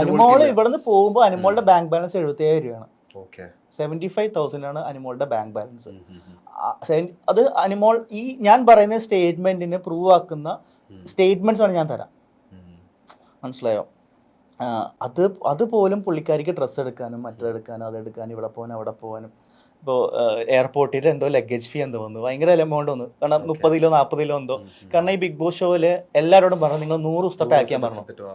അനുമോൾ ഇവിടുന്ന് പോകുമ്പോൾ അനുമോളുടെ ബാങ്ക് ബാലൻസ് എഴുപത്തി ഏഴ് രൂപയാണ്. ഓക്കെ. സെവന്റി ഫൈവ് തൗസൻഡ് ആണ് അനുമോളുടെ ബാങ്ക് ബാലൻസ് അത് അനുമോൾ ഈ ഞാൻ പറയുന്ന സ്റ്റേറ്റ്മെന്റിനെ പ്രൂവ് ആക്കുന്ന സ്റ്റേറ്റ്മെന്റ്സ് ആണ് ഞാൻ തരാം. മനസ്സിലായോ? അത് അതുപോലും പുള്ളിക്കാരിക്ക് ഡ്രസ്സ് എടുക്കാനും മറ്റെടുക്കാനും അതെടുക്കാനും ഇവിടെ പോകാനും അവിടെ പോകാനും. ഇപ്പോൾ എയർപോർട്ടിൽ എന്തോ ലഗേജ് ഫീ എന്തോ വന്നു. ഭയങ്കര എമൗണ്ട് വന്നു. കാരണം മുപ്പത് കിലോ നാൽപ്പത് കിലോ എന്തോ. കാരണം ഈ ബിഗ് ബോസ് ഷോയിൽ എല്ലാവരോടും പറഞ്ഞു നിങ്ങൾ നൂറ് ദിവസത്തെ പാക്ക് ചെയ്യാൻ പറഞ്ഞു.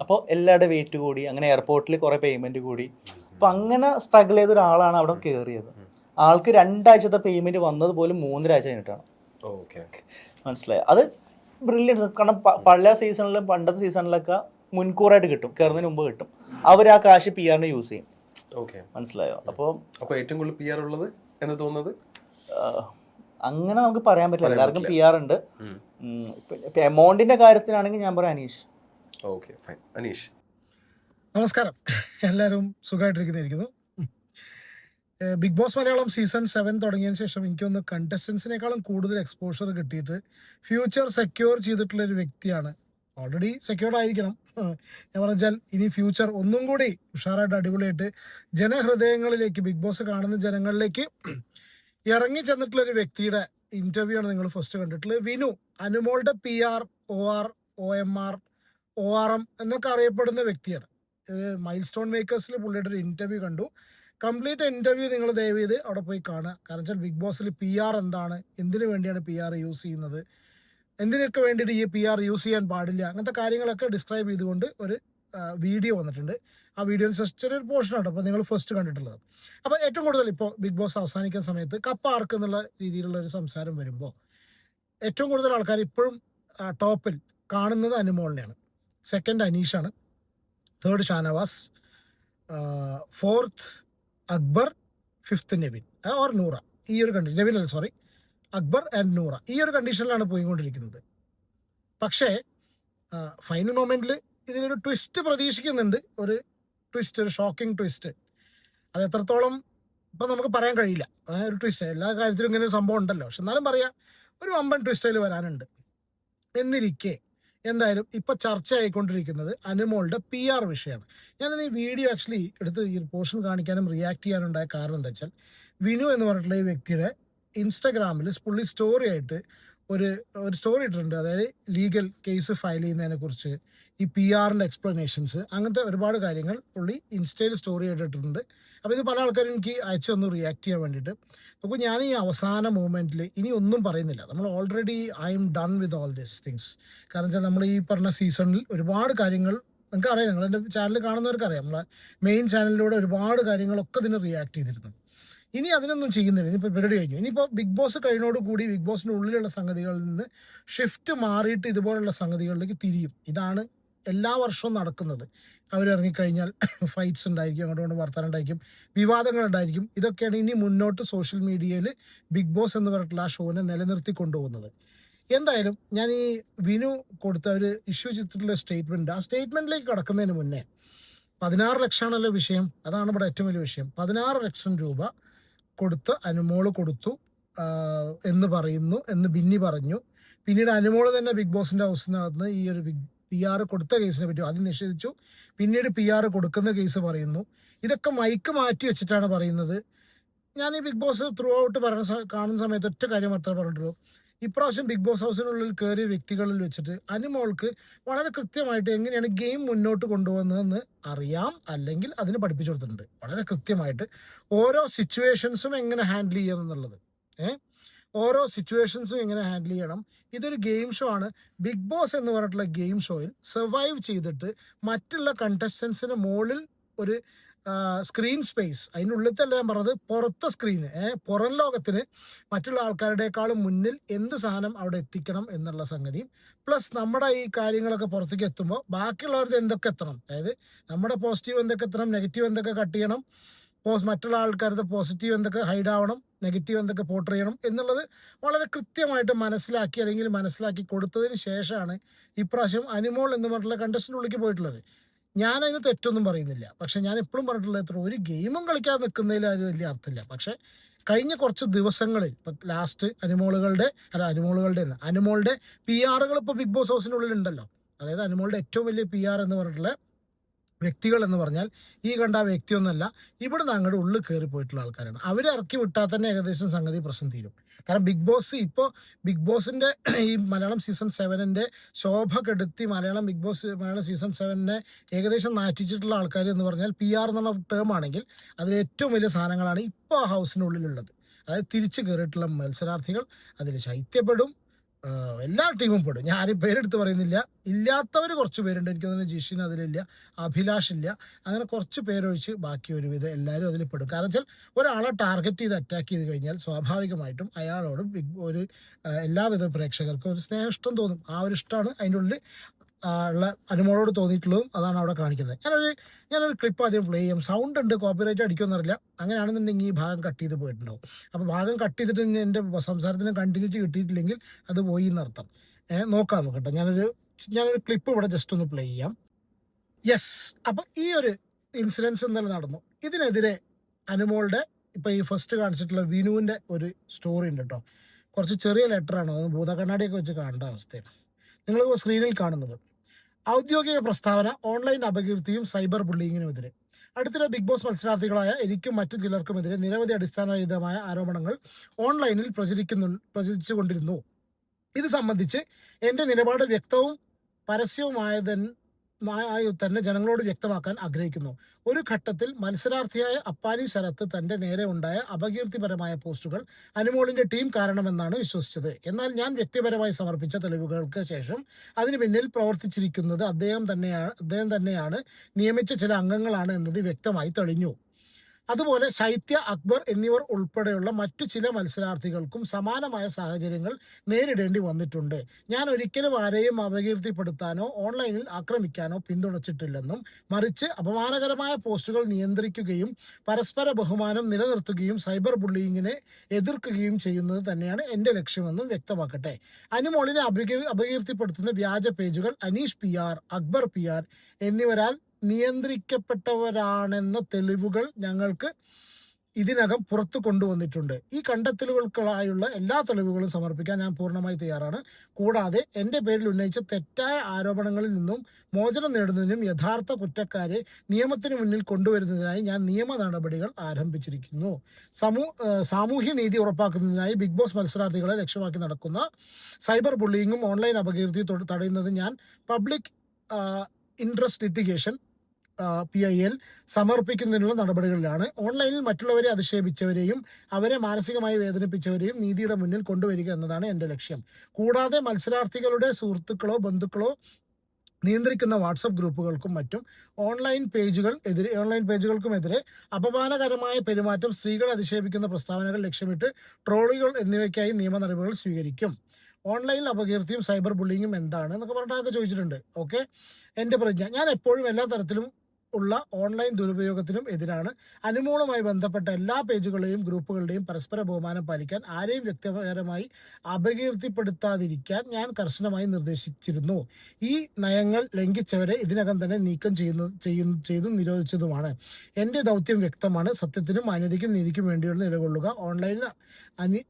അപ്പോൾ എല്ലാവരുടെ വെയിറ്റ് കൂടി അങ്ങനെ എയർപോർട്ടിൽ കുറെ പേയ്മെന്റ് കൂടി. അപ്പൊ അങ്ങനെ സ്ട്രഗിൾ ചെയ്ത ഒരാളാണ് അവിടെ കയറിയത് ആൾക്ക് രണ്ടാഴ്ചത്തെ പേയ്മെന്റ് വന്നത് പോലും മൂന്നരാഴ്ച കഴിഞ്ഞിട്ടാണ്. മനസ്സിലായി? അത് ബ്രില്യൻസ് കാരണം പഴയ സീസണിലും പണ്ടത്തെ സീസണിലൊക്കെ മുൻകൂറായിട്ട് കിട്ടും. കയറുന്നതിന് മുമ്പ് കിട്ടും. അവർ ആ കാശ് പി ആറിന് യൂസ് ചെയ്യും. മനസ്സിലായോ? അപ്പോൾ അപ്പൊ ഏറ്റവും കൂടുതൽ പി ആർ ഉള്ളത് എന്ന് തോന്നുന്നത്? അങ്ങനെ നമുക്ക് പറയാൻ പറ്റില്ല. എല്ലാവർക്കും പി ആർ ഉണ്ട്. എമൗണ്ടിന്റെ കാര്യത്തിലാണെങ്കിൽ ഞാൻ പറയാം അനീഷ്. ഓക്കെ ഫൈൻ അനീഷ് നമസ്കാരം. എല്ലാവരും സുഖമായിട്ടിരിക്കുന്നിരിക്കുന്നു. Bigg Boss Malayalam season seven തുടങ്ങിയതിന് ശേഷം എനിക്കൊന്ന് കണ്ടസ്റ്റൻസിനേക്കാളും കൂടുതൽ എക്സ്പോഷർ കിട്ടിയിട്ട് ഫ്യൂച്ചർ സെക്യൂർ ചെയ്തിട്ടുള്ള ഒരു വ്യക്തിയാണ്. ഓൾറെഡി സെക്യൂർഡ് ആയിരിക്കണം. ഞാൻ പറഞ്ഞാൽ ഇനി ഫ്യൂച്ചർ ഒന്നും കൂടി ഉഷാറായിട്ട് അടിപൊളിയായിട്ട് ജനഹൃദയങ്ങളിലേക്ക് ബിഗ് ബോസ് കാണുന്ന ജനങ്ങളിലേക്ക് ഇറങ്ങി ചെന്നിട്ടുള്ള ഒരു വ്യക്തിയുടെ ഇന്റർവ്യൂ ആണ് നിങ്ങൾ ഫസ്റ്റ് കണ്ടിട്ടുള്ളത്. വിനു അനുമോളുടെ P R O R O M R O R M എന്നൊക്കെ അറിയപ്പെടുന്ന വ്യക്തിയാണ്. മൈൽ സ്റ്റോൺ മേക്കേഴ്സിൽ പുള്ളിയുടെ ഒരു ഇന്റർവ്യൂ കണ്ടു. കംപ്ലീറ്റ് ഇന്റർവ്യൂ നിങ്ങൾ ദയവ് ചെയ്ത് അവിടെ പോയി കാണുക. കാരണം വെച്ചാൽ ബിഗ് ബോസിൽ പി ആർ എന്താണ്? എന്തിനു വേണ്ടിയാണ് പി ആർ യൂസ് ചെയ്യുന്നത്? എന്തിനൊക്കെ വേണ്ടിയിട്ട് ഈ പി ആർ യൂസ് ചെയ്യാൻ പാടില്ല? അങ്ങനത്തെ കാര്യങ്ങളൊക്കെ ഡിസ്ക്രൈബ് ചെയ്തുകൊണ്ട് ഒരു വീഡിയോ വന്നിട്ടുണ്ട്. ആ വീഡിയോയിൽ ഒരു പോർഷൻ ആണ് അപ്പോൾ നിങ്ങൾ ഫസ്റ്റ് കണ്ടിട്ടുള്ളത്. അപ്പോൾ ഏറ്റവും കൂടുതൽ ഇപ്പോൾ ബിഗ് ബോസ് അവസാനിക്കുന്ന സമയത്ത് കപ്പ് ആർക്ക് എന്നുള്ള രീതിയിലുള്ള ഒരു സംസാരം വരുമ്പോൾ ഏറ്റവും കൂടുതൽ ആൾക്കാർ ഇപ്പോഴും ടോപ്പിൽ കാണുന്നത് അനുമോളിനെയാണ്. Second അനീഷാണ് third Shanavas fourth Akbar fifth Nevin or Noora ഈ ഒരു കണ്ടീഷൻ നെവിൻ അല്ല സോറി അക്ബർ ആൻഡ് നൂറ ഈ ഒരു കണ്ടീഷനിലാണ് പോയിക്കൊണ്ടിരിക്കുന്നത്. പക്ഷേ ഫൈനൽ മൊമെന്റിൽ ഇതിനൊരു ട്വിസ്റ്റ് പ്രതീക്ഷിക്കുന്നുണ്ട്. ഒരു ട്വിസ്റ്റ് ഒരു ഷോക്കിംഗ് ട്വിസ്റ്റ് അത് എത്രത്തോളം ഇപ്പം നമുക്ക് പറയാൻ കഴിയില്ല. ഒരു ട്വിസ്റ്റ് എല്ലാ കാര്യത്തിലും ഇങ്ങനെ ഒരു സംഭവം ഉണ്ടല്ലോ. പക്ഷെ എന്നാലും പറയാം ഒരു അമ്പൻ ട്വിസ്റ്റിൽ വരാനുണ്ട്. എന്നിരിക്കെ എന്തായാലും ഇപ്പൊ ചർച്ച ആയിക്കൊണ്ടിരിക്കുന്നത് അനുമോളുടെ പി ആർ വിഷയമാണ്. ഞാൻ ഈ വീഡിയോ ആക്ച്വലി എടുത്ത് ഈ പോർഷൻ കാണിക്കാനും റിയാക്ട് ചെയ്യാനുണ്ടായ കാരണം എന്താ വെച്ചാൽ വിനു എന്ന് പറഞ്ഞിട്ടുള്ള ഈ വ്യക്തിയുടെ ഇൻസ്റ്റാഗ്രാമിൽ പുള്ളി സ്റ്റോറി ആയിട്ട് ഒരു ഒരു സ്റ്റോറി ഇട്ടിട്ടുണ്ട്. അതായത് ലീഗൽ കേസ് ഫയൽ ചെയ്യുന്നതിനെ കുറിച്ച് ഈ പി ആറിന്റെ എക്സ്പ്ലനേഷൻസ് അങ്ങനത്തെ ഒരുപാട് കാര്യങ്ങൾ പുള്ളി ഇൻസ്റ്റയിൽ സ്റ്റോറി ആയിട്ട് ഇട്ടിട്ടുണ്ട്. അപ്പോൾ ഇത് പല ആൾക്കാരും എനിക്ക് അയച്ചു തന്നു റിയാക്ട് ചെയ്യാൻ വേണ്ടിയിട്ട്. അപ്പോൾ ഞാൻ ഈ അവസാന മൂമെന്റിൽ ഇനി ഒന്നും പറയുന്നില്ല. നമ്മൾ already I'm done with all these things കാരണം വെച്ചാൽ നമ്മൾ ഈ പറഞ്ഞ സീസണിൽ ഒരുപാട് കാര്യങ്ങൾ നിങ്ങൾക്ക് അറിയാം നിങ്ങൾ എന്റെ ചാനൽ കാണുന്നവർക്ക് അറിയാം നമ്മളെ മെയിൻ ചാനലിലൂടെ ഒരുപാട് കാര്യങ്ങളൊക്കെ ഇതിന് റിയാക്ട് ചെയ്തിരുന്നു. ഇനി അതിനൊന്നും ചെയ്യുന്നില്ല. ഇനിയിപ്പോൾ പരിപാടി കഴിഞ്ഞു. ഇനിയിപ്പോൾ ബിഗ് ബോസ് കഴിഞ്ഞോട് കൂടി ബിഗ് ബോസിന്റെ ഉള്ളിലുള്ള സംഗതികളിൽ നിന്ന് ഷിഫ്റ്റ് മാറിയിട്ട് ഇതുപോലുള്ള സംഗതികളിലേക്ക് തിരിയും. ഇതാണ് എല്ലാ വർഷവും നടക്കുന്നത്. അവരിറങ്ങിക്കഴിഞ്ഞാൽ ഫൈറ്റ്സ് ഉണ്ടായിരിക്കും അങ്ങോട്ട് കൊണ്ട് വർത്തമാനം ഉണ്ടായിരിക്കും വിവാദങ്ങൾ ഉണ്ടായിരിക്കും. ഇതൊക്കെയാണ് ഇനി മുന്നോട്ട് സോഷ്യൽ മീഡിയയിൽ ബിഗ് ബോസ് എന്ന് പറഞ്ഞിട്ടുള്ള ആ ഷോനെ നിലനിർത്തി കൊണ്ടുപോകുന്നത്. എന്തായാലും ഞാൻ ഈ വിനു കൊടുത്ത ഒരു ഇഷ്യൂ ചെയ്തിട്ടുള്ള സ്റ്റേറ്റ്മെന്റ് ആ സ്റ്റേറ്റ്മെന്റിലേക്ക് കടക്കുന്നതിന് മുന്നേ പതിനാറ് ലക്ഷമാണല്ലോ വിഷയം. അതാണ് ഇവിടെ ഏറ്റവും വലിയ വിഷയം. പതിനാറ് ലക്ഷം രൂപ കൊടുത്ത് അനുമോൾ കൊടുത്തു എന്ന് പറയുന്നു എന്ന് ബിന്നി പറഞ്ഞു. പിന്നീട് അനുമോൾ തന്നെ ബിഗ് ബോസിന്റെ ഹൗസിനകത്ത് ഈ ഒരു ബിഗ് പി ആർ കൊടുത്ത കേസിനെ പറ്റി ആദ്യം നിഷേധിച്ചു. പിന്നീട് പി ആർ കൊടുക്കുന്ന കേസ് പറയുന്നു. ഇതൊക്കെ മൈക്ക് മാറ്റി വെച്ചിട്ടാണ് പറയുന്നത്. ഞാൻ ഈ ബിഗ് ബോസ് ത്രൂ ഔട്ട് പറയുന്ന കാണുന്ന സമയത്ത് ഒറ്റ കാര്യം മാത്രമേ പറഞ്ഞിട്ടുള്ളൂ. ഇപ്രാവശ്യം ബിഗ് ബോസ് ഹൗസിനുള്ളിൽ കയറിയ വ്യക്തികളിൽ വെച്ചിട്ട് അനുമോൾക്ക് വളരെ കൃത്യമായിട്ട് എങ്ങനെയാണ് ഗെയിം മുന്നോട്ട് കൊണ്ടുപോകുന്നതെന്ന് അറിയാം. അല്ലെങ്കിൽ അതിന് പഠിപ്പിച്ചു കൊടുത്തിട്ടുണ്ട്. വളരെ കൃത്യമായിട്ട് ഓരോ സിറ്റുവേഷൻസും എങ്ങനെ ഹാൻഡിൽ ചെയ്യണം എന്നുള്ളത്. ഏ? ഓരോ സിറ്റുവേഷൻസും എങ്ങനെ ഹാൻഡിൽ ചെയ്യണം. ഇതൊരു ഗെയിം ഷോ ആണ്. ബിഗ് ബോസ് എന്ന് പറഞ്ഞിട്ടുള്ള ഗെയിം ഷോയിൽ സർവൈവ് ചെയ്തിട്ട് മറ്റുള്ള കണ്ടസ്റ്റൻസിന് മുകളിൽ ഒരു സ്ക്രീൻ സ്പേസ് അതിന്റെ ഉള്ളിലത്തല്ല ഞാൻ പറഞ്ഞത് പുറത്തെ സ്ക്രീന് പുറം ലോകത്തിന് മറ്റുള്ള ആൾക്കാരുടെക്കാളും മുന്നിൽ എന്ത് സാധനം അവിടെ എത്തിക്കണം എന്നുള്ള സംഗതിയും പ്ലസ് നമ്മുടെ ഈ കാര്യങ്ങളൊക്കെ പുറത്തേക്ക് എത്തുമ്പോൾ ബാക്കിയുള്ളവർക്ക് എന്തൊക്കെ എത്തണം? അതായത് നമ്മുടെ പോസിറ്റീവ് എന്തൊക്കെ എത്തണം നെഗറ്റീവ് എന്തൊക്കെ കട്ട് ചെയ്യണം പോസ് മറ്റുള്ള ആൾക്കാരുടെ പോസിറ്റീവ് എന്തൊക്കെ ഹൈഡ് ആവണം നെഗറ്റീവ് എന്തൊക്കെ പോർട്ട് ചെയ്യണം എന്നുള്ളത് വളരെ കൃത്യമായിട്ട് മനസ്സിലാക്കി അല്ലെങ്കിൽ മനസ്സിലാക്കി കൊടുത്തതിന് ശേഷമാണ് ഇപ്രാവശ്യം അനിമോൾ എന്ന് പറഞ്ഞിട്ടുള്ള കണ്ടസ്റ്റിന്റെ ഉള്ളിലേക്ക് പോയിട്ടുള്ളത്. ഞാൻ തെറ്റൊന്നും പറയുന്നില്ല. പക്ഷെ ഞാൻ എപ്പോഴും പറഞ്ഞിട്ടുള്ളത് എത്ര ഒരു ഗെയിമും കളിക്കാതെ നിൽക്കുന്നതിൽ അതിന് വലിയ അർത്ഥമില്ല. പക്ഷെ കഴിഞ്ഞ കുറച്ച് ദിവസങ്ങളിൽ ഇപ്പം ലാസ്റ്റ് അനിമോളുകളുടെ അല്ല അനിമോളുകളുടെ അനുമോളുടെ പി ആറുകൾ ഇപ്പോൾ ബിഗ് ബോസ് ഹൗസിനുള്ളിൽ ഉണ്ടല്ലോ അതായത് അനിമോളുടെ ഏറ്റവും വലിയ പി ആർ എന്ന് പറഞ്ഞിട്ടുള്ള വ്യക്തികൾ എന്ന് പറഞ്ഞാൽ ഈ കണ്ട വ്യക്തിയൊന്നുമല്ല ഇവിടെ നിന്ന് അങ്ങോട്ട് ഉള്ളിൽ കയറി പോയിട്ടുള്ള ആൾക്കാരാണ്. അവരെ ഇറക്കി വിട്ടാൽ തന്നെ ഏകദേശം സംഗതി പ്രശ്നം തീരും. കാരണം ബിഗ് ബോസ് ഇപ്പോൾ ബിഗ് ബോസിന്റെ ഈ മലയാളം സീസൺ സെവനിന്റെ ശോഭ കെടുത്തി Malayalam Bigg Boss Malayalam season സെവനിനെ ഏകദേശം നാറ്റിച്ചിട്ടുള്ള ആൾക്കാർ എന്ന് പറഞ്ഞാൽ പി ആർ എന്നുള്ള ടേം ആണെങ്കിൽ അതിൽ ഏറ്റവും വലിയ സാധനങ്ങളാണ് ഇപ്പോൾ ആ ഹൗസിനുള്ളിലുള്ളത് അതായത് തിരിച്ചു കയറിയിട്ടുള്ള മത്സരാർത്ഥികൾ അതിൽ ശൈത്യപ്പെടും. എല്ലാ ടീമും പെടും. ഞാൻ ആരും പേരെടുത്ത് പറയുന്നില്ല. ഇല്ലാത്തവർ കുറച്ച് പേരുണ്ട്. എനിക്ക് തോന്നുന്നു ജിഷിൻ അതിലില്ല. അഭിലാഷ് ഇല്ല. അങ്ങനെ കുറച്ച് പേരൊഴിച്ച് ബാക്കി ഒരുവിധം എല്ലാവരും അതിൽ പെടും. കാരണം വെച്ചാൽ ഒരാളെ ടാർഗറ്റ് ചെയ്ത് അറ്റാക്ക് ചെയ്ത് കഴിഞ്ഞാൽ സ്വാഭാവികമായിട്ടും അയാളോടും ഒരു എല്ലാവിധ പ്രേക്ഷകർക്കും ഒരു സ്നേഹം തോന്നും. ആ ഒരു ഇഷ്ടമാണ് അതിന്റെ ഉള്ളിൽ ഉള്ള അനുമോളോട് തോന്നിയിട്ടുള്ളതും അതാണ് അവിടെ കാണിക്കുന്നത്. ഞാനൊരു ഞാനൊരു ക്ലിപ്പ് ആദ്യം പ്ലേ ചെയ്യും. സൗണ്ട് ഉണ്ട് കോപ്പിറൈറ്റ് അടിക്കുമെന്നറിയില്ല. അങ്ങനെയാണെന്നുണ്ടെങ്കിൽ ഈ ഭാഗം കട്ട് ചെയ്ത് പോയിട്ടുണ്ടാവും. അപ്പോൾ ഭാഗം കട്ട് ചെയ്തിട്ട് എന്റെ സംസാരത്തിന് കണ്ടിന്യൂറ്റി കിട്ടിയിട്ടില്ലെങ്കിൽ അത് പോയി എന്നർത്ഥം. നോക്കാം നോക്കട്ടെ ഞാനൊരു ഞാനൊരു ക്ലിപ്പ് ഇവിടെ ജസ്റ്റ് ഒന്ന് പ്ലേ ചെയ്യാം. യെസ് അപ്പം ഈ ഒരു ഇൻസിഡൻസ് ഇന്നലെ നടന്നു. ഇതിനെതിരെ അനുമോളുടെ ഇപ്പം ഈ ഫസ്റ്റ് കാണിച്ചിട്ടുള്ള വിനുവിന്റെ ഒരു സ്റ്റോറി ഉണ്ട് കേട്ടോ. കുറച്ച് ചെറിയ ലെറ്ററാണ് അത് ഭൂതകണ്ണാടിയൊക്കെ വെച്ച് കാണേണ്ട അവസ്ഥയാണ്. നിങ്ങൾ സ്ക്രീനിൽ കാണുന്നത്. ഔദ്യോഗിക പ്രസ്താവന ഓൺലൈൻ അപകീർത്തിയും സൈബർ ബുള്ളിങ്ങിനുമെതിരെ. അടുത്തിടെ ബിഗ് ബോസ് മത്സരാർത്ഥികളായ എനിക്കും മറ്റു ചിലർക്കുമെതിരെ നിരവധി അടിസ്ഥാനരഹിതമായ ആരോപണങ്ങൾ ഓൺലൈനിൽ പ്രചരിക്കുന്നു പ്രചരിച്ചുകൊണ്ടിരുന്നു. ഇത് സംബന്ധിച്ച് എന്റെ നിലപാട് വ്യക്തവും പരസ്യവുമായതൻ മായി തന്നെ ജനങ്ങളോട് വ്യക്തമാക്കാൻ ആഗ്രഹിക്കുന്നു. ഒരു ഘട്ടത്തിൽ മത്സരാർത്ഥിയായ അപ്പാനി ശരത്ത് തന്റെ നേരെ ഉണ്ടായ അപകീർത്തിപരമായ പോസ്റ്റുകൾ അനുമോളിന്റെ ടീം കാരണമെന്നാണ് വിശ്വസിച്ചത്. എന്നാൽ ഞാൻ വ്യക്തിപരമായി സമർപ്പിച്ച തെളിവുകൾക്ക് ശേഷം അതിന് പിന്നിൽ പ്രവർത്തിച്ചിരിക്കുന്നത് അദ്ദേഹം തന്നെയാണ് അദ്ദേഹം തന്നെയാണ്. നിയമിച്ച ചില അംഗങ്ങളാണ് എന്നത് വ്യക്തമായി തെളിഞ്ഞു. അതുപോലെ ശൈത്യ അക്ബർ എന്നിവർ ഉൾപ്പെടെയുള്ള മറ്റു ചില മത്സരാർത്ഥികൾക്കും സമാനമായ സാഹചര്യങ്ങൾ നേരിടേണ്ടി വന്നിട്ടുണ്ട്. ഞാൻ ഒരിക്കലും ആരെയും അപകീർത്തിപ്പെടുത്താനോ ഓൺലൈനിൽ ആക്രമിക്കാനോ പിന്തുണച്ചിട്ടില്ലെന്നും മറിച്ച് അപമാനകരമായ പോസ്റ്റുകൾ നിയന്ത്രിക്കുകയും പരസ്പര ബഹുമാനം നിലനിർത്തുകയും സൈബർ ബുള്ളിങ്ങിനെ എതിർക്കുകയും ചെയ്യുന്നത് തന്നെയാണ് എന്റെ ലക്ഷ്യമെന്നും വ്യക്തമാക്കട്ടെ. അനുമോളിനെ അപകീർ അപകീർത്തിപ്പെടുത്തുന്ന വ്യാജ പേജുകൾ അനീഷ് പി അക്ബർ പി എന്നിവരാൽ നിയന്ത്രിക്കപ്പെട്ടവരാണെന്ന തെളിവുകൾ ഞങ്ങൾക്ക് ഇതിനകം പുറത്തു കൊണ്ടുവന്നിട്ടുണ്ട്. ഈ കണ്ടെത്തലുകൾക്കായുള്ള എല്ലാ തെളിവുകളും സമർപ്പിക്കാൻ ഞാൻ പൂർണമായി തയ്യാറാണ്. കൂടാതെ എന്റെ പേരിൽ ഉന്നയിച്ച തെറ്റായ ആരോപണങ്ങളിൽ നിന്നും മോചനം നേടുന്നതിനും യഥാർത്ഥ കുറ്റക്കാരെ നിയമത്തിന് മുന്നിൽ കൊണ്ടുവരുന്നതിനായി ഞാൻ നിയമ നടപടികൾ ആരംഭിച്ചിരിക്കുന്നു. സമൂ സാമൂഹ്യ നീതി ഉറപ്പാക്കുന്നതിനായി ബിഗ് ബോസ് മത്സരാർത്ഥികളെ ലക്ഷ്യമാക്കി നടക്കുന്ന സൈബർ ബുള്ളിങ്ങും ഓൺലൈൻ അപകീർത്തി തടയുന്നത് ഞാൻ public interest litigation P I L സമർപ്പിക്കുന്നതിനുള്ള നടപടികളിലാണ്. ഓൺലൈനിൽ മറ്റുള്ളവരെ അധിക്ഷേപിച്ചവരെയും അവരെ മാനസികമായി വേദനിപ്പിച്ചവരെയും നീതിയുടെ മുന്നിൽ കൊണ്ടുവരിക എന്നതാണ് എന്റെ ലക്ഷ്യം. കൂടാതെ മത്സരാർത്ഥികളുടെ സുഹൃത്തുക്കളോ ബന്ധുക്കളോ നിയന്ത്രിക്കുന്ന വാട്സപ്പ് ഗ്രൂപ്പുകൾക്കും മറ്റും ഓൺലൈൻ പേജുകൾ എതിരെ ഓൺലൈൻ പേജുകൾക്കുമെതിരെ അപമാനകരമായ പെരുമാറ്റം സ്ത്രീകൾ അധിക്ഷേപിക്കുന്ന പ്രസ്താവനകൾ ലക്ഷ്യമിട്ട് ട്രോളുകൾ എന്നിവയ്ക്കായി നിയമ നടപടികൾ സ്വീകരിക്കും. ഓൺലൈനിൽ അപകീർത്തിയും സൈബർ ബുള്ളിങ്ങും എന്താണ് എന്നൊക്കെ പറഞ്ഞിട്ടൊക്കെ ചോദിച്ചിട്ടുണ്ട്. ഓക്കെ? എന്റെ പ്രതിജ്ഞ. ഞാൻ എപ്പോഴും എല്ലാ തരത്തിലും ഉള്ള ഓൺലൈൻ ദുരുപയോഗത്തിനും എതിരാണ്. അനുമോളുമായി ബന്ധപ്പെട്ട എല്ലാ പേജുകളെയും ഗ്രൂപ്പുകളുടെയും പരസ്പര ബഹുമാനം പാലിക്കാൻ ആരെയും വ്യക്തിപരമായി അപകീർത്തിപ്പെടുത്താതിരിക്കാൻ ഞാൻ കർശനമായി നിർദ്ദേശിച്ചിരുന്നു. ഈ നയങ്ങൾ ലംഘിച്ചവരെ ഇതിനകം തന്നെ നീക്കം ചെയ്യുന്ന ചെയ്യുന്ന ചെയ്തും നിരോധിച്ചതുമാണ്. എന്റെ ദൗത്യം വ്യക്തമാണ്. സത്യത്തിനും മാന്യതയ്ക്കും നീതിക്കും വേണ്ടിയുള്ള നിലകൊള്ളുക ഓൺലൈനിൽ അനി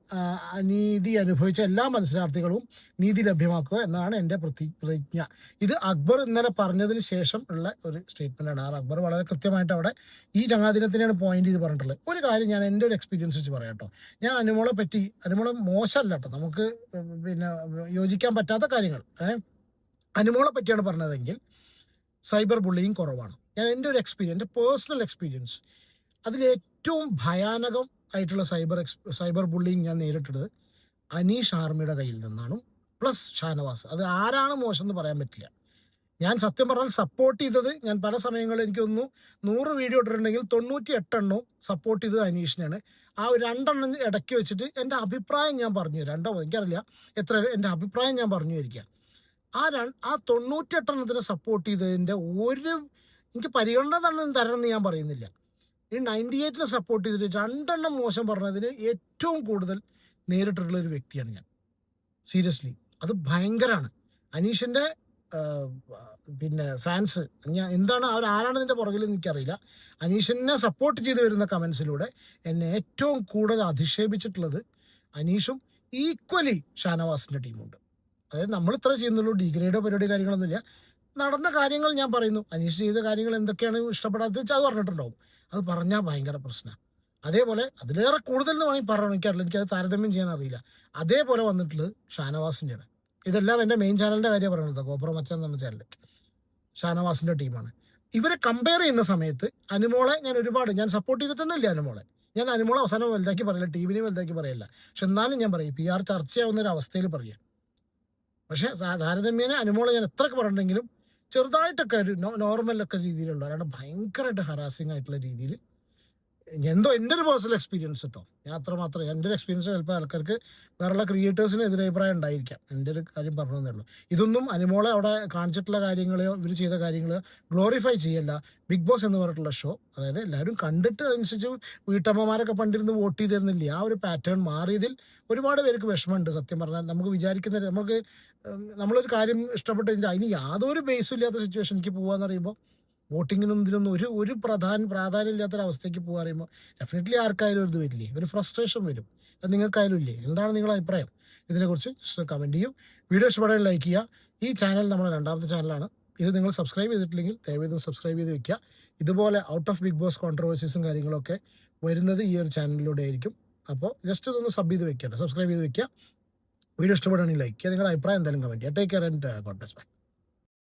അനീതി അനുഭവിച്ച എല്ലാ മത്സരാർത്ഥികളും നീതി ലഭ്യമാക്കുക എന്നതാണ് എന്റെ പ്രതി പ്രതിജ്ഞ. ഇത് അക്ബർ ഇന്നലെ പറഞ്ഞതിന് ശേഷം ഉള്ള ഒരു സ്റ്റേറ്റ്മെന്റ് ആണ് അക്ബർ വളരെ കൃത്യമായിട്ട് അവിടെ ഈ ചങ്ങാതിരത്തിനെയാണ് പോയിന്റ് ചെയ്ത് പറഞ്ഞിട്ടുള്ളത്. ഒരു കാര്യം ഞാൻ എന്റെ ഒരു എക്സ്പീരിയൻസ് വെച്ച് പറയാം കേട്ടോ. ഞാൻ അനുമോളെ പറ്റി അനുമോളെ മോശമല്ല കേട്ടോ. നമുക്ക് പിന്നെ യോജിക്കാൻ പറ്റാത്ത കാര്യങ്ങൾ. ഏഹ് അനുമോളെ പറ്റിയാണ് പറഞ്ഞതെങ്കിൽ സൈബർ ബുള്ളിയും കുറവാണ്. ഞാൻ എന്റെ ഒരു എക്സ്പീരിയൻസ് എന്റെ പേഴ്സണൽ എക്സ്പീരിയൻസ് അതിൽ ഏറ്റവും ഭയാനകം ആയിട്ടുള്ള സൈബർ എക്സ് സൈബർ ബുള്ളിങ് ഞാൻ നേരിട്ടത് അനീഷ് ആർമിയുടെ കയ്യിൽ നിന്നാണ്. പ്ലസ് ഷാനവാസ്. അത് ആരാണ് മോശം എന്ന് പറയാൻ പറ്റില്ല. ഞാൻ സത്യം പറഞ്ഞാൽ സപ്പോർട്ട് ചെയ്തത് ഞാൻ പല സമയങ്ങളിൽ എനിക്ക് തോന്നുന്നു നൂറ് വീഡിയോ ഇട്ടിട്ടുണ്ടെങ്കിൽ തൊണ്ണൂറ്റി എട്ടെണ്ണവും സപ്പോർട്ട് ചെയ്തത് അനീഷിനാണ് ആ രണ്ടെണ്ണം ഇടയ്ക്ക് വെച്ചിട്ട് എന്റെ അഭിപ്രായം ഞാൻ പറഞ്ഞു രണ്ടോ എനിക്കറിയില്ല. എത്ര എന്റെ അഭിപ്രായം ഞാൻ പറഞ്ഞു തരിക. ആ ര ആ തൊണ്ണൂറ്റെട്ടെണ്ണത്തിനെ സപ്പോർട്ട് ചെയ്തതിന്റെ ഒരു എനിക്ക് പരിഗണന തന്നെ തരണമെന്ന് ഞാൻ പറയുന്നില്ല. ഈ നയന്റി എയ്റ്റിനെ സപ്പോർട്ട് ചെയ്തിട്ട് രണ്ടെണ്ണം മോശം പറഞ്ഞതിന് ഏറ്റവും കൂടുതൽ നേരിട്ടുള്ള ഒരു വ്യക്തിയാണ് ഞാൻ. സീരിയസ്ലി അത് ഭയങ്കരമാണ് അനീഷിന്റെ പിന്നെ ഫാൻസ്. ഞാൻ എന്താണ് അവർ ആരാണ് ഇതിന്റെ പുറകിൽ എനിക്കറിയില്ല. അനീഷിനെ സപ്പോർട്ട് ചെയ്തു വരുന്ന കമൻസിലൂടെ എന്നെ ഏറ്റവും കൂടുതൽ അധിക്ഷേപിച്ചിട്ടുള്ളത് അനീഷും ഈക്വലി ഷാനവാസിന്റെ ടീമുണ്ട് അതായത് നമ്മൾ ഇത്ര ചെയ്യുന്നുള്ളൂ. ഡിഗ്രേഡോ പരിപാടി കാര്യങ്ങളൊന്നുമില്ല. നടന്ന കാര്യങ്ങൾ ഞാൻ പറയുന്നു. അനീഷ് ചെയ്ത കാര്യങ്ങൾ എന്തൊക്കെയാണ് ഇഷ്ടപ്പെടാത്തത് വെച്ചാൽ അത് പറഞ്ഞിട്ടുണ്ടാവും. അത് പറഞ്ഞാൽ ഭയങ്കര പ്രശ്നമാണ് അതേപോലെ അതിലേറെ കൂടുതൽ എന്ന് വേണമെങ്കിൽ പറയണം എനിക്കറിയില്ല. എനിക്കത് താരതമ്യം ചെയ്യാൻ അറിയില്ല. അതേപോലെ വന്നിട്ടുള്ളത് ഷാനവാസിന്റെയാണ് ഇതെല്ലാം എന്റെ മെയിൻ ചാനലിന്റെ കാര്യം പറയുന്നത്. കോപ്പറ മച്ച എന്ന് ചാനൽ ഷാനവാസിന്റെ ടീമാണ് ഇവരെ കമ്പയർ ചെയ്യുന്ന സമയത്ത് അനുമോളെ ഞാൻ ഒരുപാട് ഞാൻ സപ്പോർട്ട് ചെയ്തിട്ട് ഇല്ല അനുമോളെ. ഞാൻ അനുമോളെ അവസാനം വലുതാക്കി പറയില്ല. ടീമിനെ വലുതാക്കി പറയില്ല. പക്ഷെ എന്നാലും ഞാൻ പറയും പി ആർ ചർച്ചയാവുന്ന ഒരു അവസ്ഥയിൽ പറയാം. പക്ഷേ താരതമ്യേന അനുമോളെ ഞാൻ എത്രയൊക്കെ പറഞ്ഞിട്ടുണ്ടെങ്കിലും ചെറുതായിട്ടൊക്കെ ഒരു നോർമലൊക്കെ രീതിയിലുള്ള അല്ലാണ്ട് ഭയങ്കരമായിട്ട് ഹറാസിങ് ആയിട്ടുള്ള രീതിയിൽ എന്തോ എന്റെ ഒരു പേഴ്സണൽ എക്സ്പീരിയൻസ് കേട്ടോ യാത്ര അത്ര മാത്രം എന്റെ ഒരു എക്സ്പീരിയൻസ് ചിലപ്പോൾ ആൾക്കാർക്ക് വേറെയുള്ള ക്രിയേറ്റേഴ്സിന് എതിരഭിപ്രായം ഉണ്ടായിരിക്കാം. എന്റെ ഒരു കാര്യം പറഞ്ഞതേ ഉള്ളൂ. ഇതൊന്നും അനുമോളെ അവിടെ കാണിച്ചിട്ടുള്ള കാര്യങ്ങളെയോ ഇവർ ചെയ്ത കാര്യങ്ങളെയോ ഗ്ലോറിഫൈ ചെയ്യല്ല. ബിഗ് ബോസ് എന്ന് പറഞ്ഞിട്ടുള്ള ഷോ അതായത് എല്ലാവരും കണ്ടിട്ട് അതനുസരിച്ച് വീട്ടമ്മമാരൊക്കെ പണ്ടിരുന്ന് വോട്ട് ചെയ്തിരുന്നില്ലേ? ആ ഒരു പാറ്റേൺ മാറിയതിൽ ഒരുപാട് പേർക്ക് വിഷമമുണ്ട്. സത്യം പറഞ്ഞാൽ നമുക്ക് വിചാരിക്കുന്ന നമുക്ക് നമ്മളൊരു കാര്യം ഇഷ്ടപ്പെട്ട് കഴിഞ്ഞാൽ അതിന് യാതൊരു ബേസും ഇല്ലാത്ത സിറ്റുവേഷനിലേക്ക് പോകാന്ന് പറയുമ്പോൾ വോട്ടിങ്ങിനും ഇതിനൊന്നും ഒരു ഒരു പ്രധാന പ്രാധാന്യം ഇല്ലാത്തൊരവസ്ഥയ്ക്ക് പോകുക പറയുമ്പോൾ ഡെഫിനറ്റ്ലി ആർക്കായാലും ഒരു ഇത് വരില്ലേ? ഒരു ഫ്രസ്ട്രേഷൻ വരും. അത് നിങ്ങൾക്കായാലും ഇല്ലേ? എന്താണ് നിങ്ങളുടെ അഭിപ്രായം? ഇതിനെക്കുറിച്ച് ജസ്റ്റ് കമന്റ് ചെയ്യും. വീഡിയോ ഇഷ്ടപ്പെടാൻ ലൈക്ക് ചെയ്യുക. ഈ ചാനൽ നമ്മുടെ രണ്ടാമത്തെ ചാനലാണ് ഇത് നിങ്ങൾ സബ്സ്ക്രൈബ് ചെയ്തിട്ടില്ലെങ്കിൽ ദയവേദം സബ്സ്ക്രൈബ് ചെയ്ത് വെക്കുക. ഇതുപോലെ ഔട്ട് ഓഫ് ബിഗ് ബോസ് കോൺട്രവേഴ്സീസും കാര്യങ്ങളൊക്കെ വരുന്നത് ഈ ഒരു ചാനലിലൂടെ ആയിരിക്കും. അപ്പോൾ ജസ്റ്റ് ഇതൊന്ന് സബ് ചെയ്ത് വെക്കട്ടെ. സബ്സ്ക്രൈബ് ചെയ്ത് വെക്കുക. വീഡിയോ ഇഷ്ടപ്പെടുകയാണെങ്കിൽ ലൈക്ക് ചെയ്യുക. നിങ്ങളുടെ അഭിപ്രായം എന്തായാലും കമന്റ് ചെയ്യുക. Take care and contest bye